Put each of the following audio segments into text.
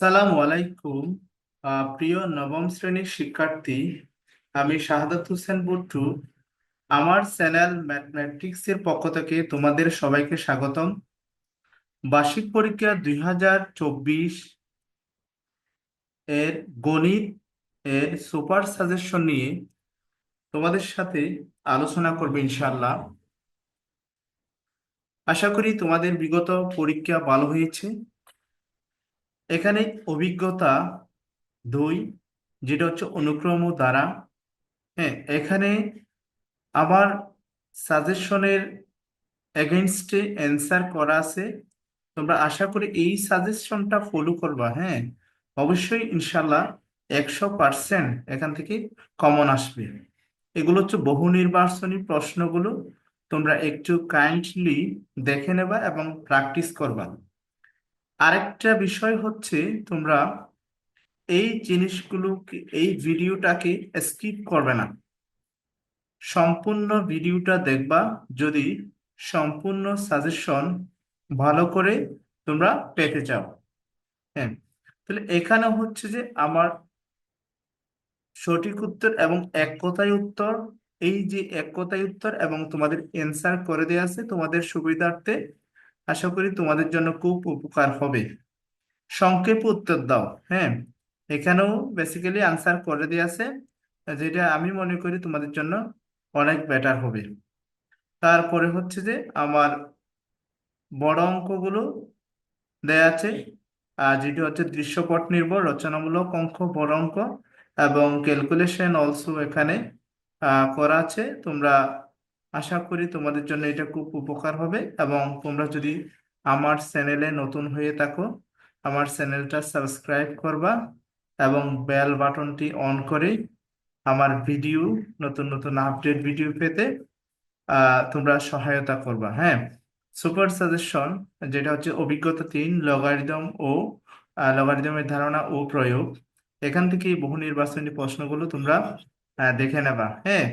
সালামু আলাইকুম। প্রিয় নবম শ্রেণির শিক্ষার্থী, আমি শাহাদাত হোসেন বুট্টু আমার চ্যানেল ম্যাথমেটিক্স এর পক্ষ থেকে তোমাদের সবাইকে স্বাগতম। বার্ষিক পরীক্ষা দুই হাজার চব্বিশ এর গণিত এর সুপার সাজেশন নিয়ে তোমাদের সাথে আলোচনা করবে ইনশাআল্লাহ। আশা করি তোমাদের বিগত পরীক্ষা ভালো হয়েছে। এখানে অভিজ্ঞতা দুই, যেটা হচ্ছে অনুক্রম দ্বারা। হ্যাঁ এখানে আমার সাজেশনের এগেনস্টে অ্যান্সার করা আছে। তোমরা আশা করি এই সাজেশনটা ফলো করবা হ্যাঁ? অবশ্যই ইনশাল্লাহ একশো পার্সেন্ট এখান থেকে কমন আসবে। এগুলো হচ্ছে বহু নির্বাচনী প্রশ্নগুলো। তোমরা একটু কাইন্ডলি দেখে নেবা এবং প্র্যাকটিস করবা। আরেকটা বিষয় হচ্ছে তোমরা এই জিনিসগুলো এই ভিডিওটাকে স্কিপ করবে না। সম্পূর্ণ ভিডিওটা দেখবা, যদি সম্পূর্ণ সাজেশন ভালো করে তোমরা পেতে চাও। হ্যাঁ তাহলে এখানে হচ্ছে যে আমার সঠিক উত্তর এবং এক কথায় উত্তর, এই যে এক কথায় উত্তর এবং তোমাদের অ্যান্সার করে দেওয়া আছে, তোমাদের সুবিধার্থে আশা করি তোমাদের জন্য খুব উপকার হবে। সংক্ষেপে উত্তর দাও হ্যাঁ? এখানেও বেসিক্যালি আনসার করে দেওয়া আছে, যেটা আমি মনে করি তোমাদের জন্য অনেক বেটার হবে। তারপরে হচ্ছে যে আমার বড় অঙ্কগুলো দেয়া আছে, আর যেটি হচ্ছে দৃশ্যপট নির্ভর, রচনামূলক অঙ্ক, বড় অঙ্ক, এবং ক্যালকুলেশন অলসো এখানে করা আছে। তোমরা আশা করি তোমাদের জন্য এটা খুব উপকার হবে এবং তোমরা যদি আমার চ্যানেলে নতুন হয়ে থাকো, আমার চ্যানেলটা সাবস্ক্রাইব করবা এবং বেল বাটনটি অন করে আমার ভিডিও, নতুন নতুন আপডেট ভিডিও পেতে তোমরা সহায়তা করবা হ্যাঁ? সুপার সাজেশন, যেটা হচ্ছে অভিজ্ঞতা তিন লগারিদম ও লগারিদমের ধারণা ও প্রয়োগ। এখান থেকে বহু নির্বাচনী প্রশ্নগুলো তোমরা দেখে নেবা হ্যাঁ?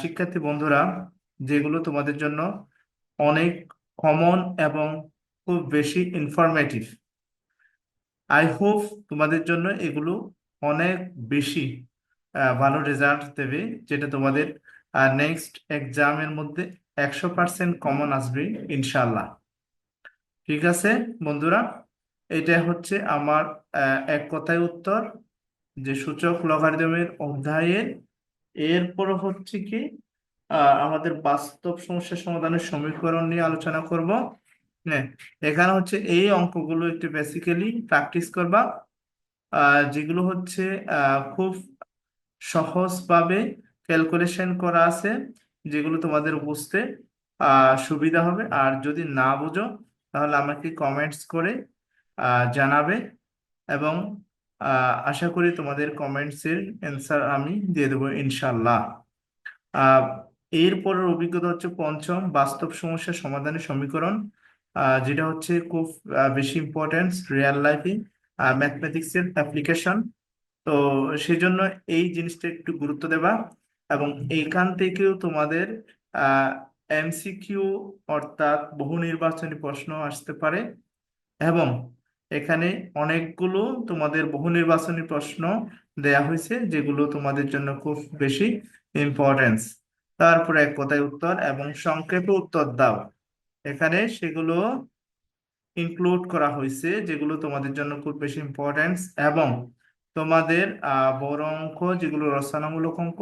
শিক্ষার্থী বন্ধুরা, যেগুলো তোমাদের জন্য অনেক কমন এবং খুব বেশি ইনফরমেটিভ আই হোপ তোমাদের জন্য এগুলো অনেক বেশি ভালো রেজাল্ট দেবে, যেটা তোমাদের নেক্সট এক্সামের মধ্যে একশো পার্সেন্ট কমন আসবে ইনশাল্লাহ ঠিক আছে বন্ধুরা, এটা হচ্ছে আমার এক কথায় উত্তর, যে সূচক লগারিদমের অধ্যায়ের এরপর হচ্ছে কি আমাদের বাস্তব সমস্যা সমাধানের সমীকরণ নিয়ে আলোচনা করব। হ্যাঁ এখানে হচ্ছে এই অঙ্কগুলো একটু বেসিক্যালি প্র্যাকটিস করবা। যেগুলো হচ্ছে খুব সহজভাবে ক্যালকুলেশন করা আছে, যেগুলো তোমাদের বুঝতে সুবিধা হবে। আর যদি না বুঝো, তাহলে আমাকে কমেন্টস করে জানাবে। এবং আশা করি তোমাদের কমেন্টসের অ্যান্সার আমি দিয়ে দেবো ইনশাল্লাহ এরপরের অভিজ্ঞতা হচ্ছে পঞ্চম, বাস্তব সমস্যা সমাধানের সমীকরণ। যেটা হচ্ছে খুব বেশি ইম্পর্টেন্স রিয়েল লাইফে ম্যাথমেটিক্স এর অ্যাপ্লিকেশন তো সেই জন্য এই জিনিসটা একটু গুরুত্ব দেবা এবং এইখান থেকেও তোমাদের এমসিকিউ অর্থাৎ বহু নির্বাচনী প্রশ্ন আসতে পারে এবং এখানে অনেকগুলো তোমাদের বহু নির্বাচনী প্রশ্ন দেয়া হয়েছে, যেগুলো তোমাদের জন্য খুব বেশি ইম্পর্টেন্স তারপরে এক কথায় উত্তর এবং সংক্ষেপে উত্তর দাও। এখানে সেগুলো ইনক্লুড করা হয়েছে, যেগুলো তোমাদের জন্য খুব বেশি ইম্পর্টেন্স এবং তোমাদের বড় অঙ্ক যেগুলো রচনামূলক অঙ্ক,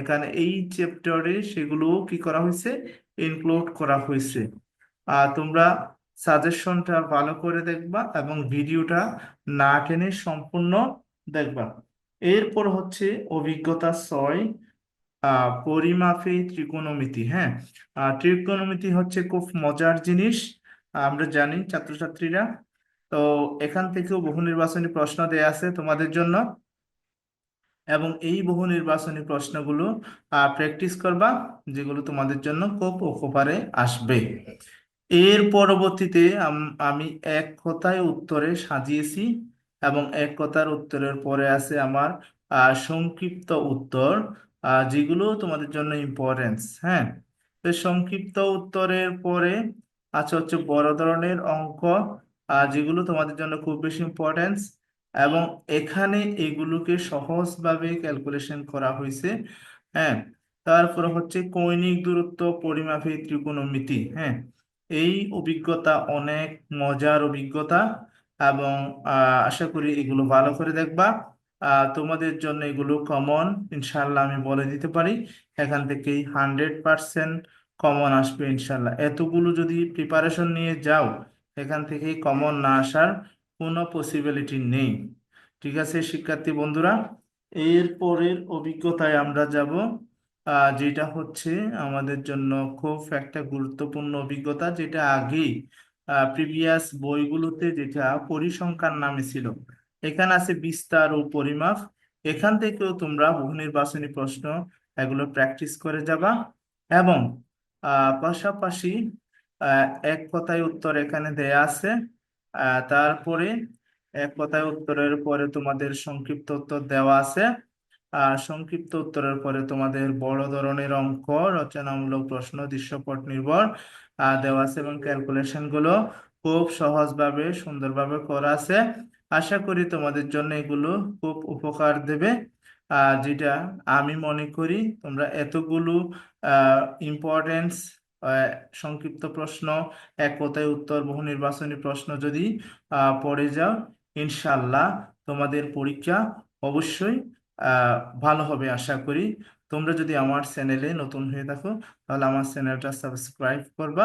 এখানে এই চ্যাপ্টারে সেগুলো কি করা হয়েছে? ইনক্লুড করা হয়েছে। আর তোমরা সাজেশনটা ভালো করে দেখবা এবং ভিডিওটা না টেনে সম্পূর্ণ দেখবা। এরপর হচ্ছে অভিজ্ঞতা ছয় পরিমাপে ত্রিকোণমিতি হ্যাঁ? ত্রিকোণমিতি হচ্ছে খুব মজার জিনিস, আমরা জানি ছাত্রছাত্রীরা। তো এখান থেকেও বহু নির্বাচনী প্রশ্ন দেয়া আছে তোমাদের জন্য। এবং এই বহু নির্বাচনী প্রশ্নগুলো প্র্যাকটিস করবা, যেগুলো তোমাদের জন্য খুব উপকারে আসবে। এর পরবর্তীতে আমি এক কথায় উত্তরে সাজিয়েছি এবং এক কথার উত্তরের পরে আছে আমার সংক্ষিপ্ত উত্তর যেগুলো তোমাদের জন্য ইম্পর্টেন্স হ্যাঁ? তো সংক্ষিপ্ত উত্তরের পরে আছে হচ্ছে বড় ধরনের অঙ্ক যেগুলো তোমাদের জন্য খুব বেশি ইম্পর্টেন্স এবং এখানে এগুলোকে সহজভাবে ক্যালকুলেশন করা হয়েছে হ্যাঁ? তারপরে হচ্ছে কৌণিক দূরত্ব পরিমাপে ত্রিকোণমিতি হ্যাঁ? এই অভিজ্ঞতা অনেক মজার অভিজ্ঞতা এবং আশা করি এগুলো ভালো করে দেখবা। তোমাদের জন্য এগুলো কমন ইনশাল্লাহ আমি বলে দিতে পারি। এখান থেকেই হান্ড্রেড পার্সেন্ট কমন আসবে ইনশাল্লাহ এতগুলো যদি প্রিপারেশন নিয়ে যাও, এখান থেকেই কমন না আসার কোনো পসিবিলিটি নেই। ঠিক আছে, শিক্ষার্থী বন্ধুরা? এর পরের অভিজ্ঞতায় আমরা যাব যেটা হচ্ছে আমাদের জন্য খুব একটা গুরুত্বপূর্ণ অভিজ্ঞতা, যেটা আগেই প্রিভিয়াস বইগুলোতে যেটা পরিসংখ্যান নামে ছিল। এখানে আছে বিস্তার ও পরিমাপ। এখান থেকেও তোমরা বহু নির্বাচনী প্রশ্ন এগুলো প্র্যাকটিস করে যাবা এবং পাশাপাশি এক কথায় উত্তর এখানে দেয়া আছে। তারপরে এক কথায় উত্তরের পরে তোমাদের সংক্ষিপ্ত উত্তর দেওয়া আছে। সংক্ষিপ্ত উত্তরের পরে তোমাদের বড় ধরনের অঙ্ক, রচনামূলক প্রশ্ন, দৃশ্যপট নির্ভর দেওয়া আছে এবং ক্যালকুলেশনগুলো খুব সহজভাবে, সুন্দরভাবে করা আছে। আশা করি তোমাদের জন্য এগুলো খুব উপকার দেবে। আর যেটা আমি মনে করি তোমরা এতগুলো ইম্পর্টেন্স সংক্ষিপ্ত প্রশ্ন, এক কথায় উত্তর, বহু নির্বাচনী প্রশ্ন যদি পড়ে যাও ইনশাল্লাহ তোমাদের পরীক্ষা অবশ্যই ভালো হবে আশা করি। তোমরা যদি আমার চ্যানেলে নতুন হয়ে থাকো, তাহলে আমার চ্যানেলটা সাবস্ক্রাইব করবা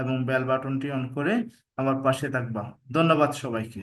এবং বেল বাটনটি অন করে আমার পাশে থাকবা। ধন্যবাদ সবাইকে।